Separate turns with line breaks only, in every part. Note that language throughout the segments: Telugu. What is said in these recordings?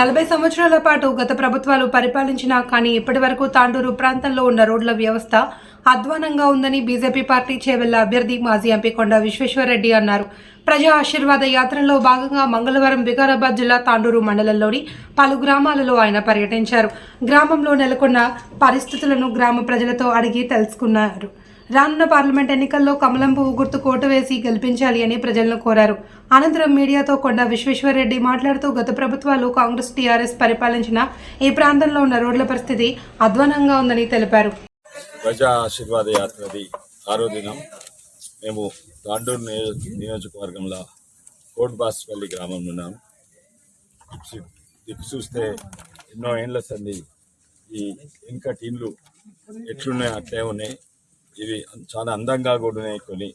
నలభై సంవత్సరాల పాటు గత ప్రభుత్వాలు పరిపాలించినా కానీ ఇప్పటి వరకు తాండూరు ప్రాంతంలో ఉన్న రోడ్ల వ్యవస్థ అధ్వానంగా ఉందని బీజేపీ పార్టీ చేవెళ్ళ అభ్యర్థి మాజీ ఎంపీ కొండ విశ్వేశ్వరరెడ్డి అన్నారు. ప్రజా ఆశీర్వాద యాత్రలో భాగంగా మంగళవారం వికారాబాద్ జిల్లా తాండూరు మండలంలోని పలు గ్రామాలలో ఆయన పర్యటించారు. గ్రామంలో నెలకొన్న పరిస్థితులను గ్రామ ప్రజలతో అడిగి తెలుసుకున్నారు. రానున్న పార్లమెంట్ ఎన్నికల్లో కమలం పువ్వు గుర్తు కోటు వేసి గెలిపించాలి అని ప్రజలను కోరారు. అనంతరం మీడియాతో కొండ విశ్వేశ్వరరెడ్డి మాట్లాడుతూ గత ప్రభుత్వాలు కాంగ్రెస్ టీఆర్ఎస్ పరిపాలించిన ఈ ప్రాంతంలో ఉన్న రోడ్ల పరిస్థితి అధ్వానంగా ఉందని తెలిపారు.
ప్రజా ఆశీర్వాద యాత్రది ఆరో దినం మేము తాండూరు నియోజకవర్గంలో నియోజకవర్గంలో కోట్బాస్పల్లి గ్రామంలో ఉన్నాం. దిక్కు చూస్తే ఎన్నో ఏండ్ల సంది ఈ ఇంకా టీంలు ఎట్లున్నాయి అట్లే ఉన్నాయి. ఇవి చాలా అందంగా కూడా కొన్ని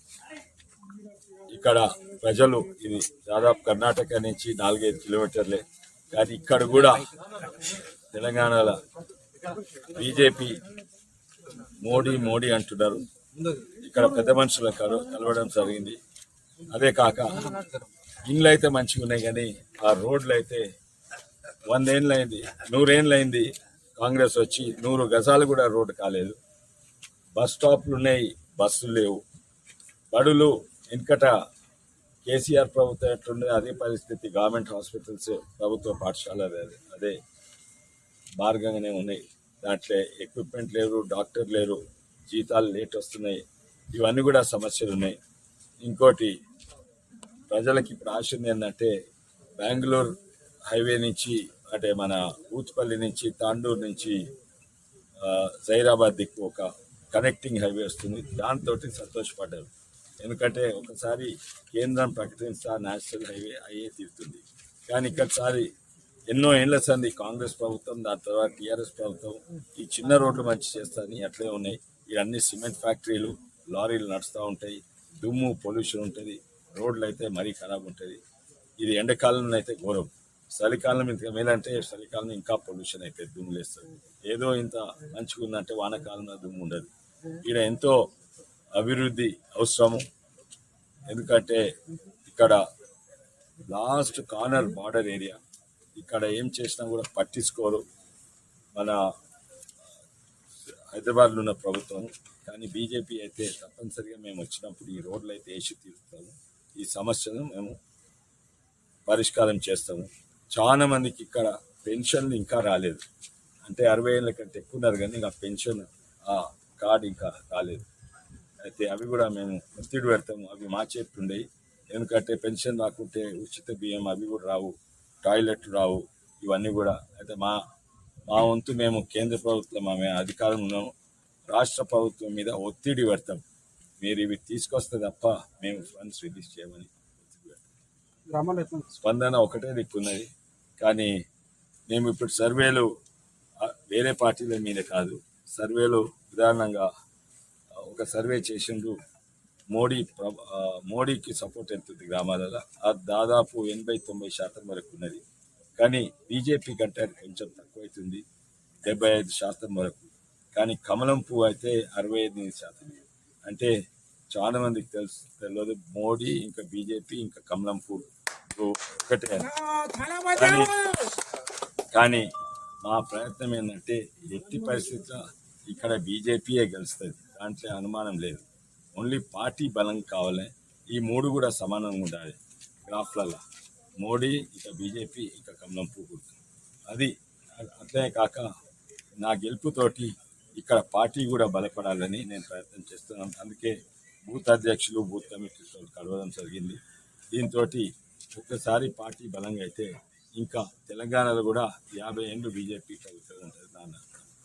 ఇక్కడ ప్రజలు ఇది దాదాపు కర్ణాటక నుంచి నాలుగైదు కిలోమీటర్లే. కానీ ఇక్కడ కూడా తెలంగాణలో బీజేపీ మోడీ మోడీ అంటున్నారు. ఇక్కడ పెద్ద మనుషులు కల కలవడం జరిగింది. అదే కాక ఇండ్లు అయితే మంచిగా ఉన్నాయి కానీ ఆ రోడ్లు అయితే వందేళ్ళు అయింది నూరేళ్ళు అయింది కాంగ్రెస్ వచ్చి నూరు గజాలు కూడా రోడ్డు కాలేదు. బస్ స్టాప్లు ఉన్నాయి బస్సులు లేవు. బడులు వెనుకట కేసీఆర్ ప్రభుత్వం ఎట్లుండే అదే పరిస్థితి. గవర్నమెంట్ హాస్పిటల్స్ ప్రభుత్వ పాఠశాల అదే మార్గంగానే ఉన్నాయి. దాంట్లో ఎక్విప్మెంట్ లేరు డాక్టర్ లేరు జీతాలు లేట్ వస్తున్నాయి. ఇవన్నీ కూడా సమస్యలు ఉన్నాయి. ఇంకోటి ప్రజలకి ఇప్పుడు ఆశ ఉంది ఏంటంటే బెంగళూరు హైవే నుంచి అంటే మన ఊతుపల్లి నుంచి తాండూరు నుంచి జైరాబాద్ దిక్కు ఒక కనెక్టింగ్ హైవే వస్తుంది. దాంతో సంతోషపడ్డారు. ఎందుకంటే ఒకసారి కేంద్రం ప్రకటిస్తా నేషనల్ హైవే అయ్యే తీరుతుంది. కానీ ఇక్కడసారి ఎన్నో ఏళ్ళ సంది కాంగ్రెస్ ప్రభుత్వం దాని తర్వాత టీఆర్ఎస్ ప్రభుత్వం ఈ చిన్న రోడ్లు మంచి చేస్తాయని అట్లే ఉన్నాయి. ఇవన్నీ సిమెంట్ ఫ్యాక్టరీలు లారీలు నడుస్తూ ఉంటాయి. దుమ్ము పొల్యూషన్ ఉంటుంది. రోడ్లు అయితే మరీ ఖరాబ్ ఉంటుంది. ఇది ఎండాకాలంలో అయితే ఘోరం. చలికాలం ఇంత మేలంటే చలికాలం ఇంకా పొల్యూషన్ అయితే దుమ్ము లేస్తుంది. ఏదో ఇంత మంచిగా ఉందంటే వానకాలంలో దుమ్ము ఉండదు. ఇక్కడ ఎంతో అభివృద్ధి అవసరము. ఎందుకంటే ఇక్కడ లాస్ట్ కార్నర్ బార్డర్ ఏరియా. ఇక్కడ ఏం చేసినా కూడా పట్టించుకోరు. మన హైదరాబాద్లో ఉన్న ప్రభుత్వం. కానీ బీజేపీ అయితే తప్పనిసరిగా మేము వచ్చినప్పుడు ఈ రోడ్లు అయితే వేసి తీరుతాము. ఈ సమస్యను మేము పరిష్కారం చేస్తాము. చాలా మందికి ఇక్కడ పెన్షన్లు ఇంకా రాలేదు. అంటే అరవై ఏళ్ళ కంటే ఎక్కువ ఉన్నారు కానీ ఇంకా పెన్షన్ ఆ కార్డు ఇంకా రాలేదు. అయితే అవి కూడా మేము ఒత్తిడి పెడతాము. అవి మా చేతి ఉండేవి ఎందుకంటే పెన్షన్ రాకుంటే ఉచిత బియ్యం అవి కూడా రావు టాయిలెట్లు రావు ఇవన్నీ కూడా. అయితే మా మా వంతు మేము కేంద్ర ప్రభుత్వం మేము అధికారం ఉన్నాము. రాష్ట్ర ప్రభుత్వం మీద ఒత్తిడి పెడతాం. మీరు ఇవి తీసుకొస్తే తప్ప మేము ఫండ్స్ రిలీజ్ చేయమని
గ్రామాల్లో
స్పందన ఒకటే దిక్కున్నది. కానీ మేము ఇప్పుడు సర్వేలు వేరే పార్టీల మీద కాదు. సర్వేలు ఉదాహరణంగా ఒక సర్వే చేసిండ్రు. మోడీ ప్రభ- మోడీకి సపోర్ట్ ఎంతుంది గ్రామాలలో. అది దాదాపు ఎనభై తొంభై శాతం వరకు ఉన్నది. కానీ బీజేపీ కంటే కొంచెం తక్కువైతుంది. డెబ్బై ఐదు శాతం వరకు. కానీ కమలం పువ్వు అయితే అరవై ఐదు శాతం. అంటే చాలా మందికి తెలుసు తెలియదు. మోడీ ఇంకా బీజేపీ ఇంకా కమలం పువ్వు. కానీ కానీ మా ప్రయత్నం ఏంటంటే ఎట్టి పరిస్థితుల్లో ఇక్కడ బీజేపీయే గెలుస్తుంది. దాంట్లో అనుమానం లేదు. ఓన్లీ పార్టీ బలం కావాలి. ఈ మూడు కూడా సమానంగా ఉండాలి. గ్రాఫ్లలో. మోడీ ఇక బీజేపీ ఇక కమలం పువ్వు అది అట్లే కాక నా గెలుపుతోటి ఇక్కడ పార్టీ కూడా బలపడాలని నేను ప్రయత్నం చేస్తున్నాను. అందుకే బూత్ అధ్యక్షులు బూత్ కమిటీతో కలవడం జరిగింది. దీంతో ఒక్కసారి పార్టీ బలంగా అయితే ఇంకా తెలంగాణలో కూడా యాభై ఏళ్ళు బీజేపీ ప్రభుత్వం ఉంటుంది నాన్న